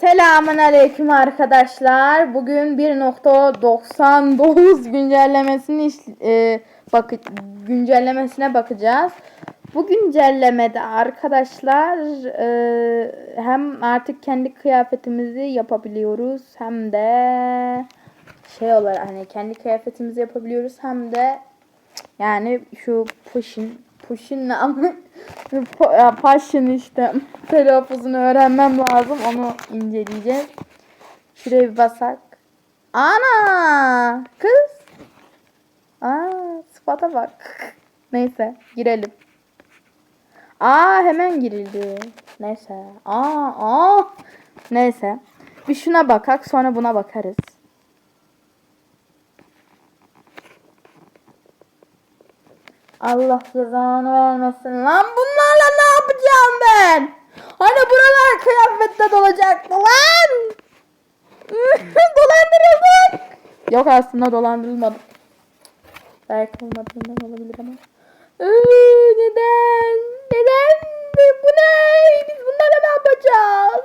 Selamun aleyküm arkadaşlar. Bugün 1.99 güncellemesini e, bakı güncellemesine bakacağız. Bu güncellemede arkadaşlar e, hem artık kendi kıyafetimizi yapabiliyoruz hem de şey olarak hani kendi kıyafetimizi yapabiliyoruz hem de yani şu push'in push'in ama passion işte telaffuzunu öğrenmem lazım onu inceleyeceğiz. Şuraya bir basak. Ana kız. Aa sıfata bak. Neyse girelim. Aa hemen girildi. Neyse. Aa aa. Neyse. Bir şuna bakak sonra buna bakarız. Allah cezanı vermesin. Lan bunlarla ne yapacağım ben? Hani buralar kıyafette dolacaktı lan. Dolandırıldık. Yok aslında dolandırılmadık. Belki olmadığından olabilir ama. Ee, neden? Neden? Bu ne? Biz bunlarla ne yapacağız?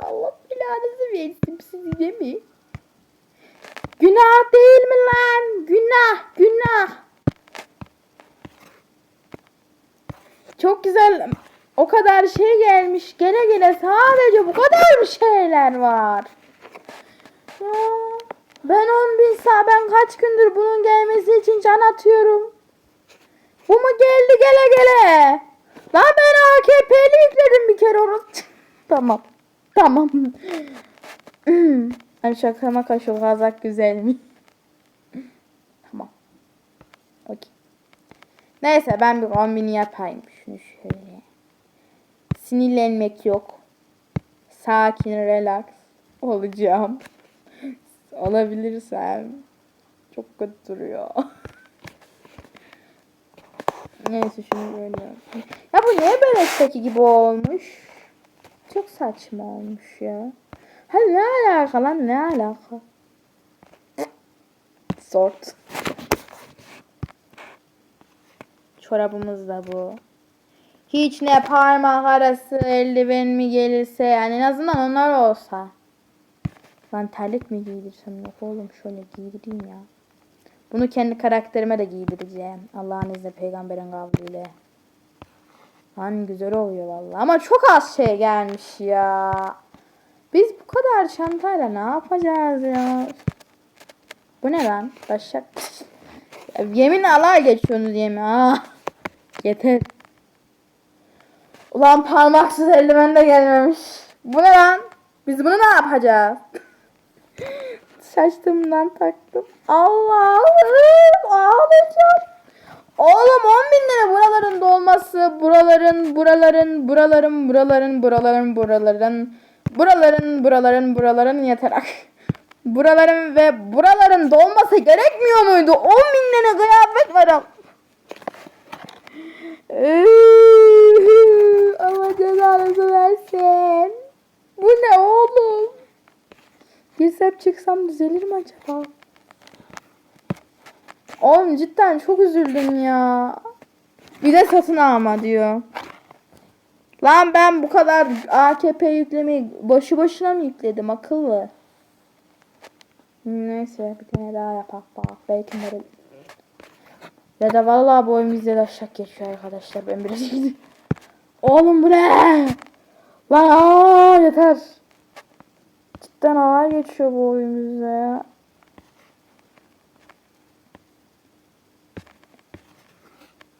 Allah belanızı versin değil mi? Günah değil mi lan? Günah, günah. Çok güzel. O kadar şey gelmiş. Gele gele sadece bu kadar şeyler var? Ben 10 bin sa ben kaç gündür bunun gelmesi için can atıyorum. Bu mu geldi gele gele? Lan ben AKP'li yükledim bir kere onu. tamam. Tamam. Hani şakama kaşı kazak güzel mi? tamam. Okey. Neyse ben bir kombini yapayım. Şunu şöyle. Sinirlenmek yok. Sakin, relax olacağım. Olabilirsem. Çok kötü duruyor. Neyse şunu böyle. Ya bu niye belekteki gibi olmuş? Çok saçma olmuş ya. Ha ne alaka lan ne alaka? Sort. Çorabımız da bu. Hiç ne parmak arası eldiven mi gelirse yani en azından onlar olsa. Lan terlik mi giydirsem yok oğlum şöyle giydireyim ya. Bunu kendi karakterime de giydireceğim. Allah'ın izniyle peygamberin kavliyle. Lan güzel oluyor vallahi ama çok az şey gelmiş ya. Biz bu kadar çantayla ne yapacağız ya? Bu ne lan? Başak. Yemin alay geçiyorsunuz yemin. Ah. Yeter. Ulan parmaksız eldiven de gelmemiş. Bu ne lan? Biz bunu ne yapacağız? Şaştığımdan taktım. Allah'ım ağlayacağım. Oğlum 10 bin lira buraların dolması, buraların, buraların, buraların, buraların, buraların, buraların, buraların, buraların, buraların yeter. Buraların ve buraların dolması gerekmiyor muydu? 10 bin lira kıyafet var. Allah cezanızı versin. Bu ne oğlum? Girsem çıksam düzelir mi acaba? Oğlum cidden çok üzüldüm ya. Bir de satın alma diyor. Lan ben bu kadar AKP yüklemeyi boşu boşuna mı yükledim akıllı? Neyse bir tane daha yapak bak. Belki nerede? Ya da vallahi bu oyun bizde de aşağı geçiyor arkadaşlar. Ben biraz gideyim. Oğlum bu ne? Lan aa, yeter. Cidden ağır geçiyor bu oyun bizde ya.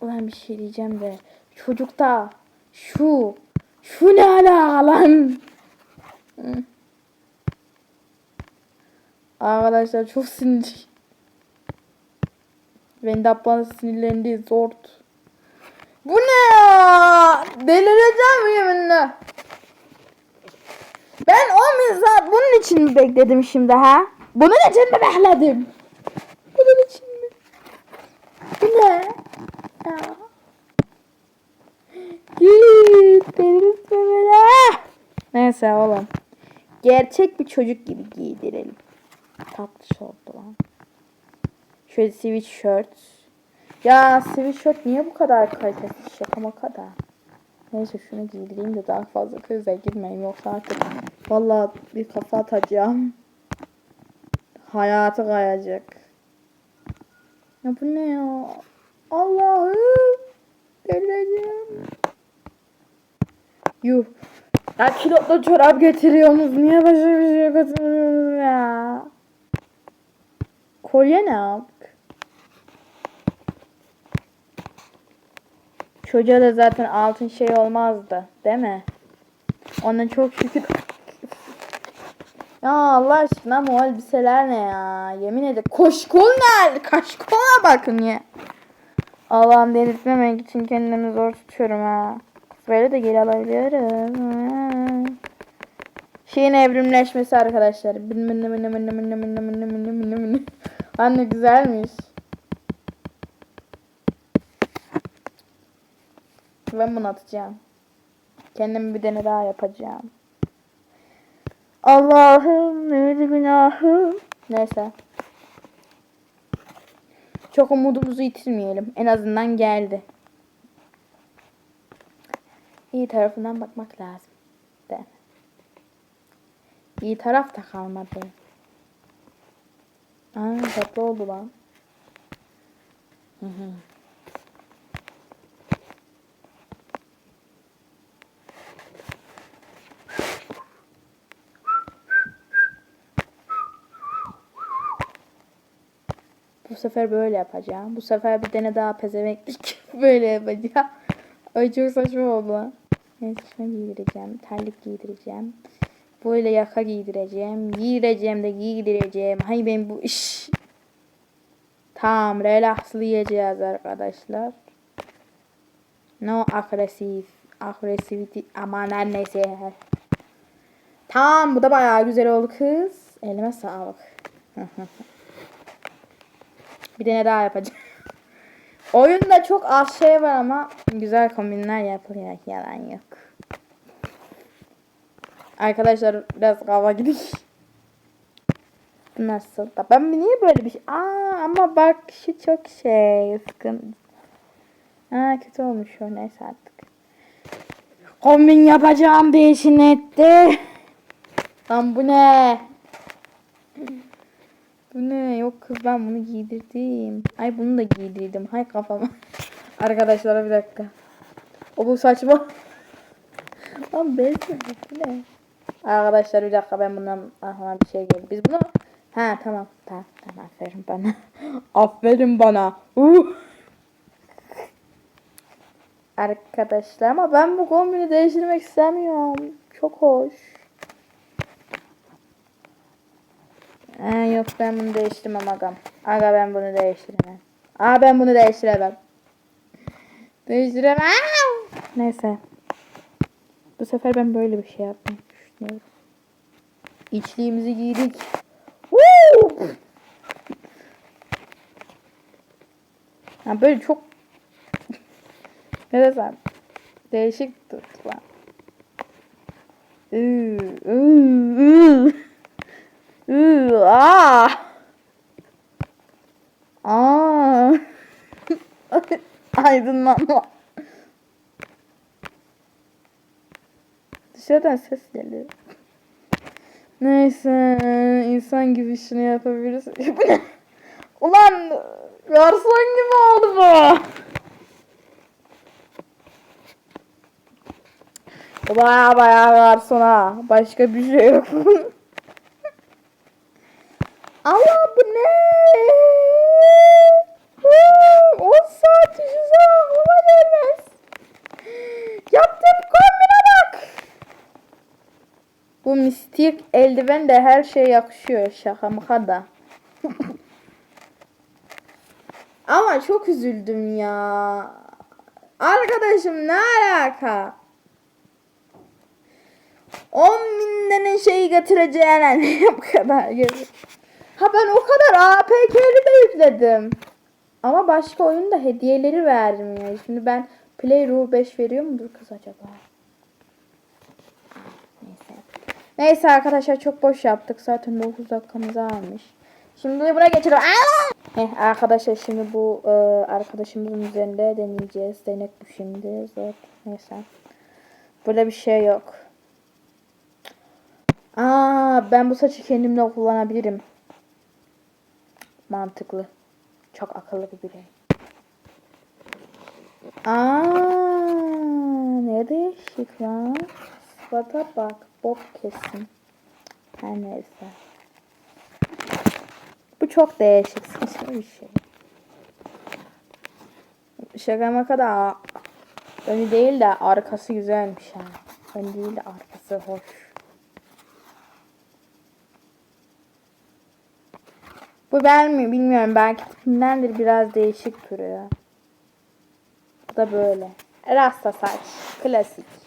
Ulan bir şey diyeceğim de. Çocukta şu şu ne ala lan? Hı. Arkadaşlar çok sinir. Vendap bana sinirlendi zort. Bu ne ya? Delireceğim yeminle. Ben 10 bin saat bunun için mi bekledim şimdi ha? Bunun için mi bekledim? Bunun için mi? Bu ne? Ya. Git delirtme beni. Neyse oğlum. Gerçek bir çocuk gibi giydirelim. Tatlı oldu lan. Şöyle sweatshirt. Ya sweatshirt niye bu kadar kalitesiz şaka maka da. Neyse şunu giydireyim de daha fazla krize girmeyeyim yoksa artık vallahi bir kafa atacağım. Hayatı kayacak. Ya bu ne ya? Allah'ım. Delireceğim. Yuh. Ya kilotlu çorap getiriyorsunuz. Niye başka bir şey götürmüyorsunuz ya? Kolye ne yaptık? Çocuğa da zaten altın şey olmazdı. Değil mi? Ona çok şükür. Ya Allah aşkına bu elbiseler ne ya? Yemin ederim. Koşkol nerede? Kaşkola bakın ya. Allah'ım delirtmemek için kendimi zor tutuyorum ha. Böyle de geri alabiliyoruz. Ha. Şeyin evrimleşmesi arkadaşlar. Anne güzelmiş. Ben bunu atacağım. Kendime bir tane daha yapacağım. Allah'ım neydi günahım. Neyse. Çok umudumuzu yitirmeyelim. En azından geldi. İyi tarafından bakmak lazım. De. İyi taraf da kalmadı. Aa, tatlı oldu lan. Hı hı. Bu sefer böyle yapacağım. Bu sefer bir tane daha pezevenklik böyle yapacağım. Ay çok saçma oldu. Neyse şunu giydireceğim. Terlik giydireceğim. Böyle yaka giydireceğim. Giydireceğim de giydireceğim. Hay ben bu iş. Tamam relaxlayacağız arkadaşlar. No agresif. Agresivity. Aman her neyse. Tamam bu da bayağı güzel oldu kız. Elime sağlık. Bir tane daha yapacağım. Oyunda çok az şey var ama güzel kombinler yapılıyor. Yalan yok. Arkadaşlar biraz kava gidik. Nasıl da? Ben niye böyle bir şey? Aa ama bak şu çok şey sıkıntı. Ha kötü olmuş o neyse artık. Kombin yapacağım değişin etti. Lan bu ne? Bu ne? Yok kız ben bunu giydirdim. Ay bunu da giydirdim. Hay kafama. Arkadaşlar bir dakika. O bu saçma. Lan ben bu ne? Arkadaşlar bir dakika ben bundan aklıma bir şey geldi. Biz bunu Ha tamam. Tamam, tamam aferin bana. aferin bana. Uh. Arkadaşlar ama ben bu kombini değiştirmek istemiyorum. Çok hoş. Ee, yok ben bunu değiştirmem agam. Aga ben bunu değiştiremem. Aa ben bunu değiştiremem. Değiştiremem. Neyse. Bu sefer ben böyle bir şey yapmayı düşünüyorum. İçliğimizi giydik. Woo! Ha böyle çok ne desem değişik tuttu lan. Iı, ıı, ıı. Aa. Aa. Aydınlanma. Dışarıdan ses geliyor. Neyse insan gibi şunu yapabiliriz. Ulan garson gibi oldu bu. Baya baya garson ha. Başka bir şey yok. Allah bu ne? Huu, 10 saat yüzü Bu mistik eldiven de her şeye yakışıyor şaka maka da. Ama çok üzüldüm ya. Arkadaşım ne alaka? 10 bin tane şey getireceğine ne bu kadar gelir? Ha ben o kadar APK'li de yükledim. Ama başka oyunda hediyeleri vermiyor. Şimdi ben Play Rule 5 veriyor mudur kız acaba? Neyse. Neyse arkadaşlar çok boş yaptık. Zaten 9 dakikamızı almış. Şimdi buraya geçelim. Heh, arkadaşlar şimdi bu e, arkadaşımızın üzerinde deneyeceğiz. Denek bu şimdi. Zor. Neyse. Burada bir şey yok. Aa, ben bu saçı kendimde kullanabilirim. Mantıklı. Çok akıllı bir birey. Aa, ne değişik lan. Sıfata bak. Bob kesin. Her neyse. Bu çok değişik saçma bir şey. Şaka maka da önü değil de arkası güzelmiş ha. Ön değil de arkası hoş. Bu ben mi bilmiyorum. Belki tipindendir biraz değişik duruyor. Bu da böyle. Rasta saç. Klasik.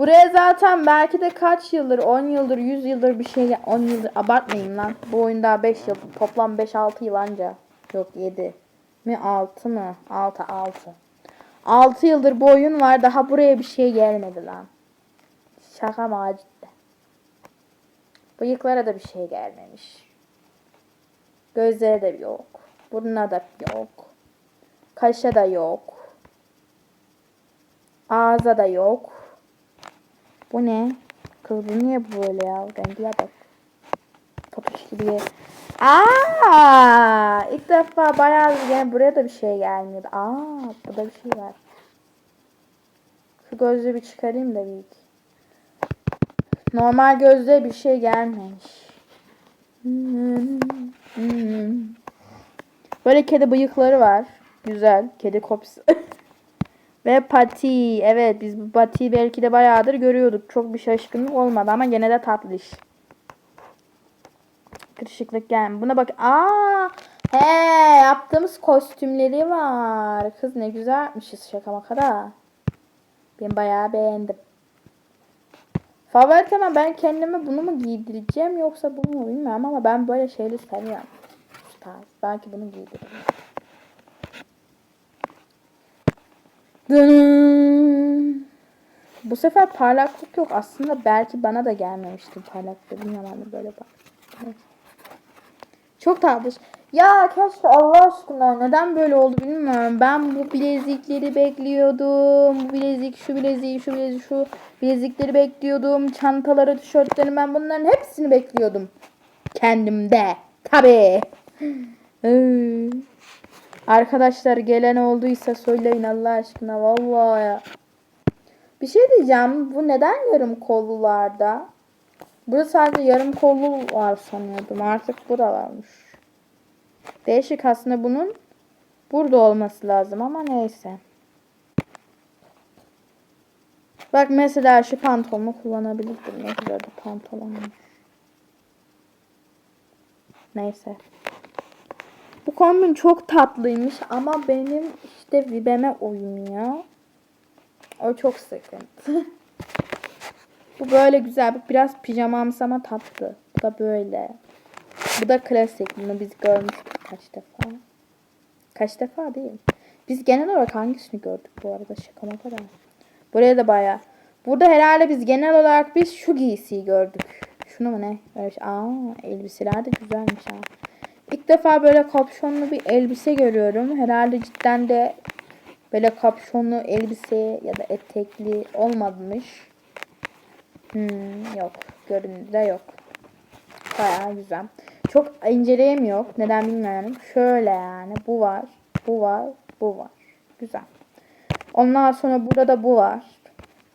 Buraya zaten belki de kaç yıldır, 10 yıldır, 100 yıldır bir şey, 10 yıldır abartmayın lan. Bu oyunda 5 yıl, toplam 5-6 yıl anca. Yok 7 mi 6 mı? 6 6. 6 yıldır bu oyun var daha buraya bir şey gelmedi lan. Şaka mı cidden? Bıyıklara da bir şey gelmemiş. Gözlere de yok. Burnuna da yok. Kaşa da yok. Ağza da yok. Bu ne? Kız bu niye böyle ya? Rengiye bak. Papuç gibi. Aa, ilk defa bayağı yani buraya da bir şey gelmiyordu. Aa, burada bir şey var. Şu gözlüğü bir çıkarayım da bir. Normal gözlüğe bir şey gelmemiş. Böyle kedi bıyıkları var. Güzel. Kedi kopyası. Ve pati. Evet biz bu patiyi belki de bayağıdır görüyorduk. Çok bir şaşkınlık olmadı ama gene de tatlış. Kırışıklık gel. Buna bak. Aa! He, yaptığımız kostümleri var. Kız ne güzel yapmışız şaka maka da. Ben bayağı beğendim. Favori tema ben kendime bunu mu giydireceğim yoksa bunu mu bilmiyorum ama ben böyle şeyleri seviyorum. Tarz. Belki bunu giydiririm. Bu sefer parlaklık yok. Aslında belki bana da gelmemişti parlaklık. Bilmiyorum böyle bak. Çok tatlış. Ya keşke Allah aşkına neden böyle oldu bilmiyorum. Ben bu bilezikleri bekliyordum. Bu bilezik, şu bilezik, şu bilezik, şu bilezikleri bekliyordum. Çantaları, tişörtleri ben bunların hepsini bekliyordum. Kendimde. Tabii. Arkadaşlar gelen olduysa söyleyin Allah aşkına vallahi. Bir şey diyeceğim. Bu neden yarım kollularda? Burada sadece yarım kollu var sanıyordum. Artık burada varmış. Değişik aslında bunun burada olması lazım ama neyse. Bak mesela şu pantolonu kullanabilirdim. Ne güzel bir pantolonmuş. Neyse. Bu kombin çok tatlıymış ama benim işte vibeme uymuyor. O çok sıkıntı. Bu böyle güzel. Bu biraz pijamamsı ama tatlı. Bu da böyle. Bu da klasik. Bunu biz görmüştük kaç defa. Kaç defa değil. Biz genel olarak hangisini gördük bu arada şaka maka da. Buraya da baya. Burada herhalde biz genel olarak biz şu giysiyi gördük. Şunu mu ne? Öyle şey. Aa elbiseler de güzelmiş ha. İlk defa böyle kapşonlu bir elbise görüyorum. Herhalde cidden de böyle kapşonlu elbise ya da etekli olmamış. Hmm, yok. Görünürde yok. Bayağı güzel. Çok inceleyemiyor. Neden bilmiyorum. Şöyle yani. Bu var. Bu var. Bu var. Güzel. Ondan sonra burada da bu var.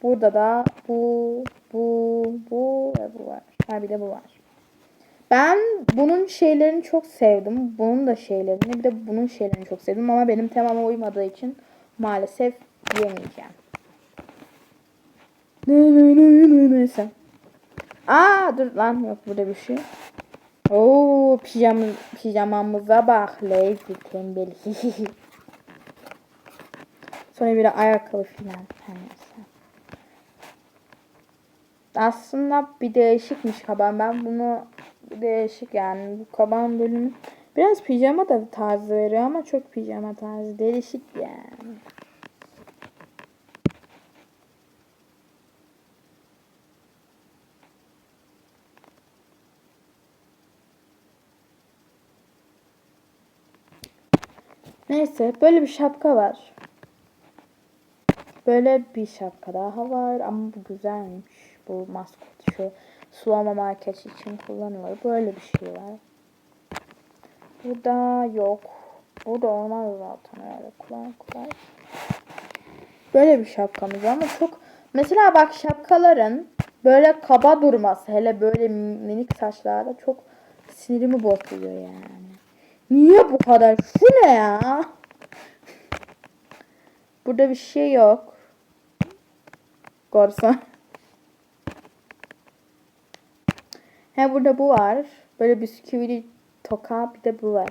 Burada da bu, bu, bu ve bu var. Ha bir de bu var. Ben bunun şeylerini çok sevdim. Bunun da şeylerini bir de bunun şeylerini çok sevdim ama benim temama uymadığı için maalesef yemeyeceğim. Neyse. Aa dur lan yok burada bir şey. Oo pijam pijamamıza bak lazy tembel. Sonra bir ayakkabı filan. Aslında bir değişikmiş kaban. Ben bunu değişik yani bu kaban bölümü biraz pijama da tarzı veriyor ama çok pijama tarzı değişik yani. Neyse böyle bir şapka var. Böyle bir şapka daha var ama bu güzelmiş. Bu maskot şu sulama market için kullanılır. Böyle bir şey var. Burada yok. Burada olmaz zaten öyle kolay kolay. Böyle bir şapkamız var ama çok mesela bak şapkaların böyle kaba durması hele böyle minik saçlarda çok sinirimi bozuyor yani. Niye bu kadar? Şu ne ya? Burada bir şey yok. Korsan. He burada bu var. Böyle bisküvili toka bir de bu var.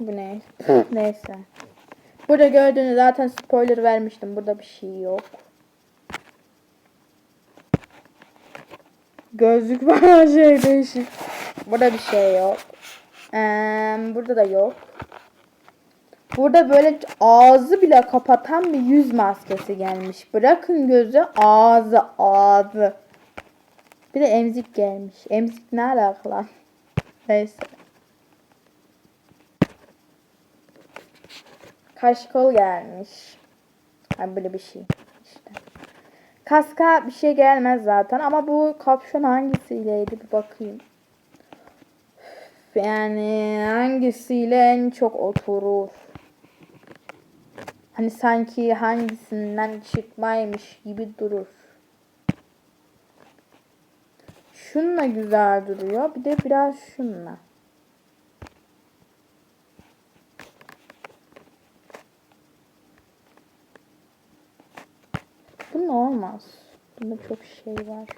Bu ne? Neyse. Burada gördüğünüz zaten spoiler vermiştim. Burada bir şey yok. Gözlük var şey değişik. Burada bir şey yok. Ee, burada da yok. Burada böyle ağzı bile kapatan bir yüz maskesi gelmiş. Bırakın gözü ağzı ağzı. Bir de emzik gelmiş. Emzik ne alaka lan? Neyse. Kaş kol gelmiş. Ha böyle bir şey işte. Kaska bir şey gelmez zaten ama bu kapşon hangisiyleydi bir bakayım. Yani hangisiyle en çok oturur? Hani sanki hangisinden çıkmaymış gibi durur. Şunla güzel duruyor. Bir de biraz şunla. Bunun olmaz. Bunda çok şey var.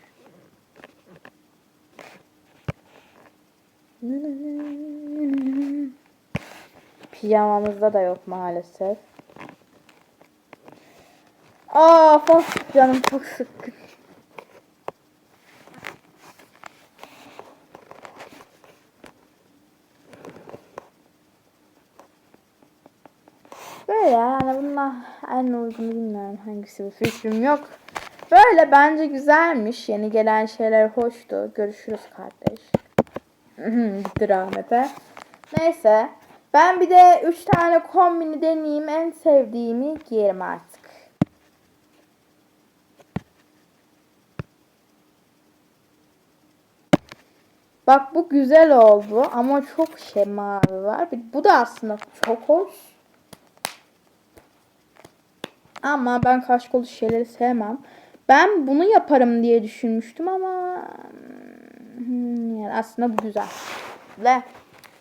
Pijamamızda da yok maalesef. Aa, of canım çok sıkkın. Böyle yani bunlar en uygun bilmiyorum hangisi bir fikrim yok. Böyle bence güzelmiş. Yeni gelen şeyler hoştu. Görüşürüz kardeş. Gitti rahmete. Neyse. Ben bir de 3 tane kombini deneyeyim. En sevdiğimi giyerim artık. Bak bu güzel oldu ama çok şey mavi var. Bu da aslında çok hoş. Ama ben kaş kolu şeyleri sevmem. Ben bunu yaparım diye düşünmüştüm ama hmm, yani aslında bu güzel. Ve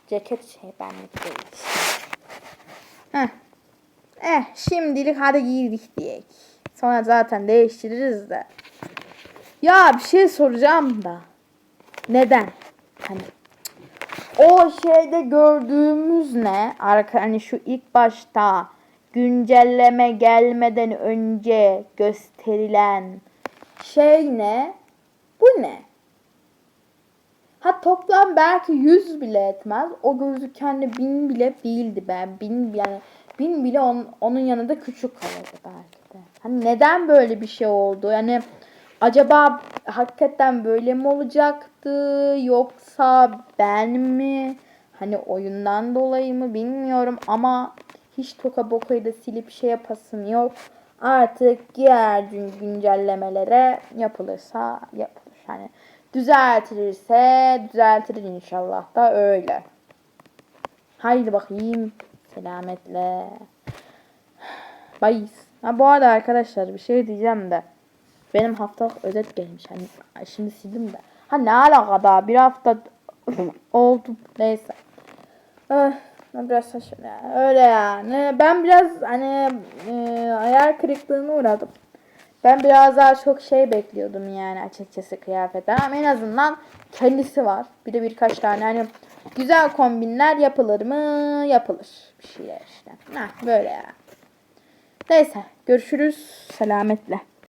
ceket şey benlik değil. Heh. Eh şimdilik hadi giydik diyek. Sonra zaten değiştiririz de. Ya bir şey soracağım da. Neden? Hani o şeyde gördüğümüz ne? Arka hani şu ilk başta güncelleme gelmeden önce gösterilen şey ne? Bu ne? Ha toplam belki 100 bile etmez. O gözüken de 1000 bile değildi ben. 1000 yani 1000 bile on, onun yanında küçük kalırdı belki de. Hani neden böyle bir şey oldu? Yani acaba hakikaten böyle mi olacaktı yoksa ben mi? Hani oyundan dolayı mı bilmiyorum ama hiç toka bokayı da silip şey yapasım yok. Artık diğer gün güncellemelere yapılırsa yapılır. Hani düzeltilirse düzeltilir inşallah da öyle. Haydi bakayım. Selametle. Bayis. Ha bu arada arkadaşlar bir şey diyeceğim de. Benim haftalık özet gelmiş. Hani şimdi sildim de. Ha ne alaka daha bir hafta oldu. Neyse. Eh, biraz saçma ya. Öyle yani. Ben biraz hani e, ayar kırıklığına uğradım. Ben biraz daha çok şey bekliyordum yani açıkçası kıyafetten. Ama en azından kendisi var. Bir de birkaç tane hani güzel kombinler yapılır mı? Yapılır. Bir şeyler işte. Heh, böyle ya. Neyse. Görüşürüz. Selametle.